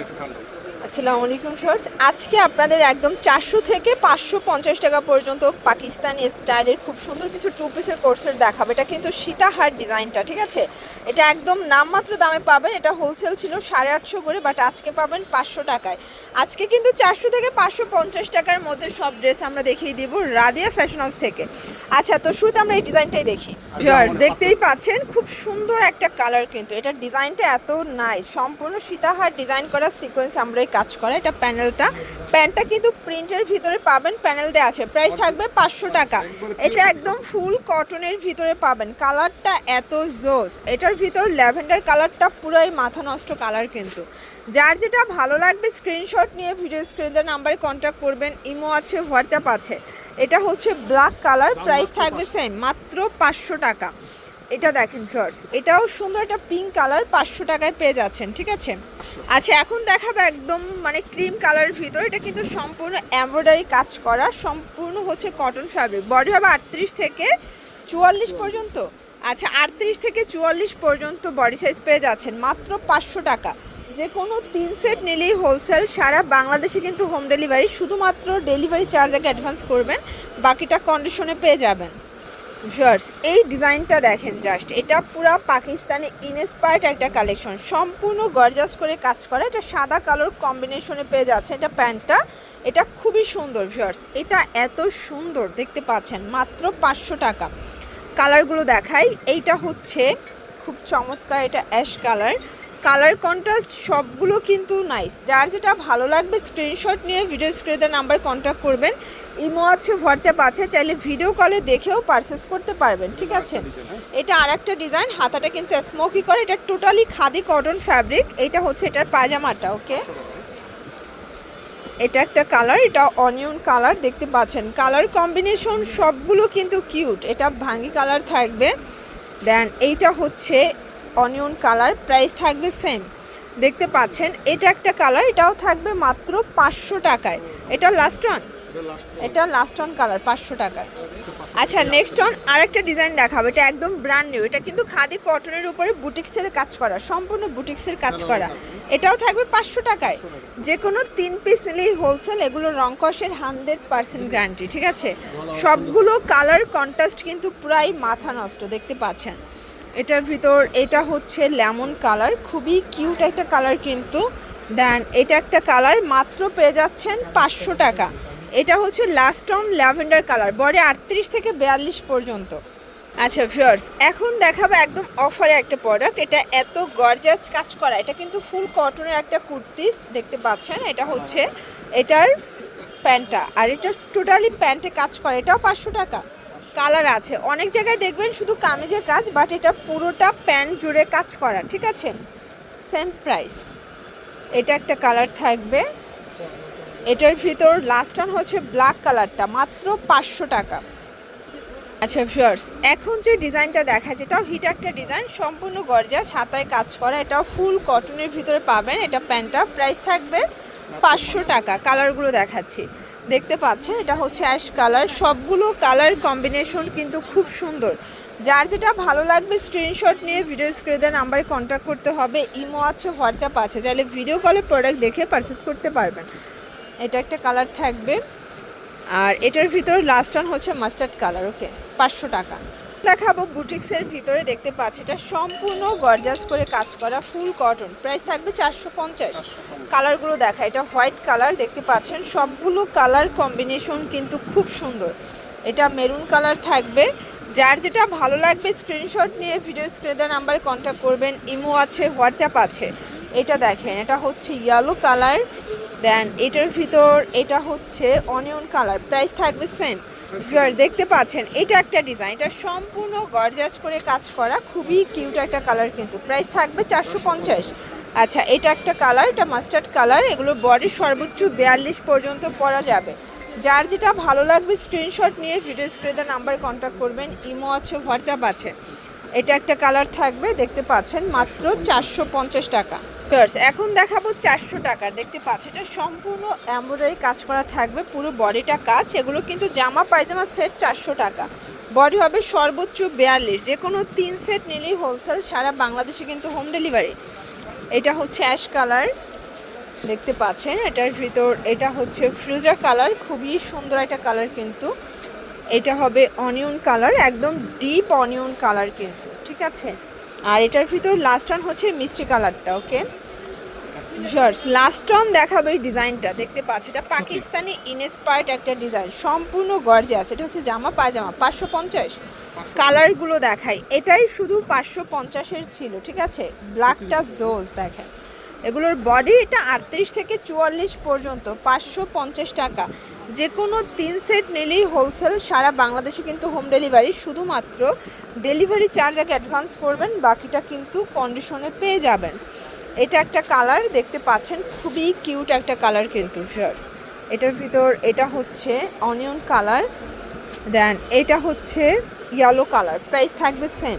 আসসালামু আলাইকুম শর্টস আজকে আপনাদের একদম চারশো থেকে পাঁচশো পঞ্চাশ টাকা পর্যন্ত পাকিস্তানি স্টাইলের খুব সুন্দর কিছু টু পিসের কোর্সের দেখাবো। এটা কিন্তু সীতাহার ডিজাইনটা ঠিক আছে? এটা একদম নামমাত্র দামে পাবেন। এটা হোলসেল ছিল সাড়ে আটশো করে বাট আজকে পাবেন পাঁচশো টাকায়। আজকে কিন্তু চারশো থেকে পাঁচশো পঞ্চাশ টাকার মধ্যে সব ড্রেস আমরা দেখিয়ে দিব রাদিয়া ফ্যাশন হাউস থেকে। আচ্ছা তো শুরুতে আমরা এই ডিজাইনটাই দেখি। দেখতেই পাচ্ছেন খুব সুন্দর একটা কালার কিন্তু। এটার ডিজাইনটা এত নাই সম্পূর্ণ সীতাহার ডিজাইন করা সিকোয়েন্স আমরা এই কাজ করা। এটা প্যানেলটা প্যান্টটা কিন্তু প্রিন্টের ভিতরে পাবেন প্যানেল দেওয়া আছে। প্রাইস থাকবে পাঁচশো টাকা। এটা একদম ফুল কটনের ভিতরে পাবেন। কালারটা এত জোস এটার ভিতর ল্যাভেন্ডার কালারটা পুরোই মাথা নষ্ট কালার কিন্তু। যার যেটা ভালো লাগবে স্ক্রিনশট নিয়ে ভিডিও স্ক্রিনের নাম্বারে কন্ট্যাক্ট করবেন ইমো আছে হোয়াটসঅ্যাপ আছে। এটা হচ্ছে ব্ল্যাক কালার প্রাইস থাকবে সেম মাত্র পাঁচশো টাকা। এটা দেখেন শর্টস এটাও সুন্দর একটা পিঙ্ক কালার পাঁচশো টাকায় পেয়ে যাচ্ছেন ঠিক আছে? আচ্ছা এখন দেখাবো একদম মানে ক্রিম কালারের ভিতর এটা কিন্তু সম্পূর্ণ এমব্রয়ডারি কাজ করা সম্পূর্ণ হচ্ছে কটন ফ্যাব্রিক বডি হবে আটত্রিশ থেকে চুয়াল্লিশ। পর্যন্ত? আচ্ছা আটত্রিশ থেকে চুয়াল্লিশ পর্যন্ত বডি সাইজ পেয়ে যাচ্ছেন, মাত্র পাঁচশো টাকা। যে কোনো তিন সেট নিলেই হোলসেল সারা বাংলাদেশে কিন্তু হোম ডেলিভারি শুধুমাত্র ডেলিভারি চার্জ আগে অ্যাডভান্স করবেন, বাকিটা কন্ডিশনে পেয়ে যাবেন। ভিউয়ার্স এই ডিজাইনটা দেখেন জাস্ট এটা পুরো পাকিস্তানি ইনস্পায়ার্ড একটা কালেকশন সম্পূর্ণ গর্জাস করে কাজ করা, এটা সাদা কালোর কম্বিনেশনে পেয়ে যাচ্ছে এটা প্যান্টটা, এটা খুবই সুন্দর ভিউয়ার্স এটা এত সুন্দর, দেখতে পাচ্ছেন, মাত্র পাঁচশো টাকা। কালারগুলো দেখাই। এইটা হচ্ছে খুব চমৎকার এটা অ্যাশ কালার। কালার কন্ট্রাস্ট সবগুলো কিন্তু নাইস। যার যেটা ভালো লাগবে স্ক্রিনশট নিয়ে ভিডিও স্ক্রিনে নাম্বার কন্ট্যাক্ট করবেন। ইমো আছে, হোয়াটসঅ্যাপ আছে, চাইলে ভিডিও কলে দেখেও পারচেস করতে পারবেন, ঠিক আছে? এটা আর একটা ডিজাইন, হাতাটা কিন্তু স্মোকি করে, এটা টোটালি খাদি কটন ফ্যাব্রিক এটা হচ্ছে এটার পায়জামাটা ওকে এটা একটা কালার এটা অনিয়ন কালার দেখতে পাচ্ছেন। কালার কম্বিনেশন সবগুলো কিন্তু কিউট এটা ভাঙ্গি কালার থাকবে। দেন এইটা হচ্ছে অনিয়ন কালার প্রাইস থাকবে সেম দেখতে পাচ্ছেন এটা একটা কালার এটাও থাকবে মাত্র পাঁচশো টাকায়। এটা লাস্ট ওয়ান এটা লাস্ট ওয়ান কালার পাঁচশো টাকার। আচ্ছা নেক্সট অন আরেকটা ডিজাইন দেখাবো। এটা একদম ব্র্যান্ড নিউ এটা কিন্তু খাদি কটনের উপরে বুটিক্সের কাজ করা, সম্পূর্ণ বুটিক্সের কাজ করা। এটাও থাকবে পাঁচশো টাকায়। যে কোনো তিন পিস নিলেই হোলসেল এগুলো রং কষের হান্ড্রেড পার্সেন্ট গ্যারান্টি ঠিক আছে? সবগুলো কালার কন্ট্রাস্ট কিন্তু প্রায় মাথা নষ্ট, দেখতে পাচ্ছেন? এটার ভিতর, এটা হচ্ছে লেমন কালার খুবই কিউট একটা কালার কিন্তু। দেন এটা একটা কালার মাত্র পেয়ে যাচ্ছেন পাঁচশো টাকা। এটা হচ্ছে লাস্ট ল্যাভেন্ডার কালার বডি আটত্রিশ থেকে বিয়াল্লিশ পর্যন্ত। আচ্ছা ভিউয়ার্স এখন দেখাবো একদম অফারে একটা প্রোডাক্ট এটা এত গর্জাস কাজ করা, এটা কিন্তু ফুল কটনের একটা কুর্তিস, দেখতে পাচ্ছেন? এটা হচ্ছে এটার প্যান্টটা, আর এটা টোটালি প্যান্টে কাজ করা, এটাও পাঁচশো টাকা। কালার আছে, অনেক জায়গায় দেখবেন শুধু কামিজের কাজ বাট এটা পুরোটা প্যান্ট জুড়ে কাজ করা, ঠিক আছে? সেম প্রাইস এটা একটা কালার থাকবে। এটার ভিতর লাস্ট অন হচ্ছে ব্ল্যাক কালারটা মাত্র পাঁচশো টাকা। আচ্ছা ভিউয়ার্স এখন যে ডিজাইনটা দেখা যায়, এটাও হিট একটা ডিজাইন সম্পূর্ণ গর্জা ছাতায় কাজ করা, এটাও ফুল কটনের ভিতরে পাবেন, এটা প্যান্টটা প্রাইস থাকবে পাঁচশো টাকা কালারগুলো দেখাচ্ছি। দেখতে পাচ্ছেন, এটা হচ্ছে অ্যাশ কালার সবগুলো কালার কম্বিনেশন কিন্তু খুব সুন্দর। যার যেটা ভালো লাগবে স্ক্রিনশট নিয়ে ভিডিও স্ক্রিনে নাম্বারে কন্ট্যাক্ট করতে হবে ইমো আছে হোয়াটসঅ্যাপ আছে, চাইলে ভিডিও কলে প্রোডাক্ট দেখে পারচেস করতে পারবেন। এটা একটা কালার থাকবে। আর এটার ভিতর লাস্ট অন হচ্ছে মাস্টার্ড কালার ওকে পাঁচশো টাকা। দেখাবো বুটিক্সের ভিতরে দেখতে পাচ্ছি এটা সম্পূর্ণ গর্জাস করে কাজ করা ফুল কটন প্রাইস থাকবে চারশো পঞ্চাশ। কালারগুলো দেখা এটা হোয়াইট কালার দেখতে পাচ্ছেন? সবগুলো কালার কম্বিনেশন কিন্তু খুব সুন্দর। এটা মেরুন কালার থাকবে। যার যেটা ভালো লাগবে স্ক্রিনশট নিয়ে ভিডিও স্ক্রিনে নাম্বারে কন্ট্যাক্ট করবেন। ইমো আছে হোয়াটসঅ্যাপ আছে। এটা দেখেন এটা হচ্ছে ইয়েলো কালার দেন এটার ভিতর এটা হচ্ছে অনিয়ন কালার প্রাইস থাকবে সেম দেখতে পাচ্ছেন, এটা একটা ডিজাইন এটা সম্পূর্ণ গর্জাস করে কাজ করা, খুবই কিউট একটা কালার কিন্তু। প্রাইস থাকবে চারশো পঞ্চাশ। আচ্ছা এটা একটা কালার এটা মাস্টার্ড কালার এগুলো বডির সর্বোচ্চ বিয়াল্লিশ পর্যন্ত পরা যাবে। যার যেটা ভালো লাগবে স্ক্রিনশট নিয়ে ভিডিও স্ক্রিনে নাম্বারে কন্ট্যাক্ট করবেন, ইমো আছে হোয়াটসঅ্যাপ আছে। এটা একটা কালার থাকবে, দেখতে পাচ্ছেন, মাত্র চারশো পঞ্চাশ টাকা। এখন দেখাবো চারশো টাকা, দেখতে পাচ্ছি এটা সম্পূর্ণ এমব্রয়ডারি কাজ করা থাকবে, পুরো বডিটা কাজ, এগুলো কিন্তু জামা পায়জামা সেট চারশো টাকা। বডি হবে সর্বোচ্চ বিয়াল্লিশ, যে কোনো তিন সেট নিলেই হোলসেল সারা বাংলাদেশে কিন্তু হোম ডেলিভারি এটা হচ্ছে অ্যাশ কালার দেখতে পাচ্ছেন, এটার ভিতর, এটা হচ্ছে ফ্রুজা কালার খুবই সুন্দর একটা কালার কিন্তু। এটা হবে অনিয়ন কালার একদম ডিপ অনিয়ন কালার কিন্তু ঠিক আছে? আর এটার ভিতর লাস্ট ওয়ান হচ্ছে মিষ্টি কালারটা ওকে জার্স লাস্ট অন দেখাবো এই ডিজাইনটা দেখতে পাচ্ছি? এটা পাকিস্তানি ইনস্পায়ার্ড একটা ডিজাইন সম্পূর্ণ গর্জিয়াস এটা হচ্ছে জামা পায়জামা পাঁচশো পঞ্চাশ। কালারগুলো দেখাই এটাই শুধু পাঁচশো পঞ্চাশের ছিল ঠিক আছে? ব্ল্যাকটা জোজ দেখেন এগুলোর বডি এটা আটত্রিশ থেকে চুয়াল্লিশ পর্যন্ত, পাঁচশো পঞ্চাশ টাকা। যে কোনো তিন সেট নিলেই হোলসেল সারা বাংলাদেশে কিন্তু হোম ডেলিভারি শুধুমাত্র ডেলিভারি চার্জ আগে অ্যাডভান্স করবেন, বাকিটা কিন্তু কন্ডিশনে পেয়ে যাবেন। এটা একটা কালার দেখতে পাচ্ছেন, খুবই কিউট একটা কালার কিন্তু শার্টস এটার ভিতর এটা হচ্ছে অনিয়ন কালার দেন এটা হচ্ছে ইয়েলো কালার প্রাইস থাকবে সেম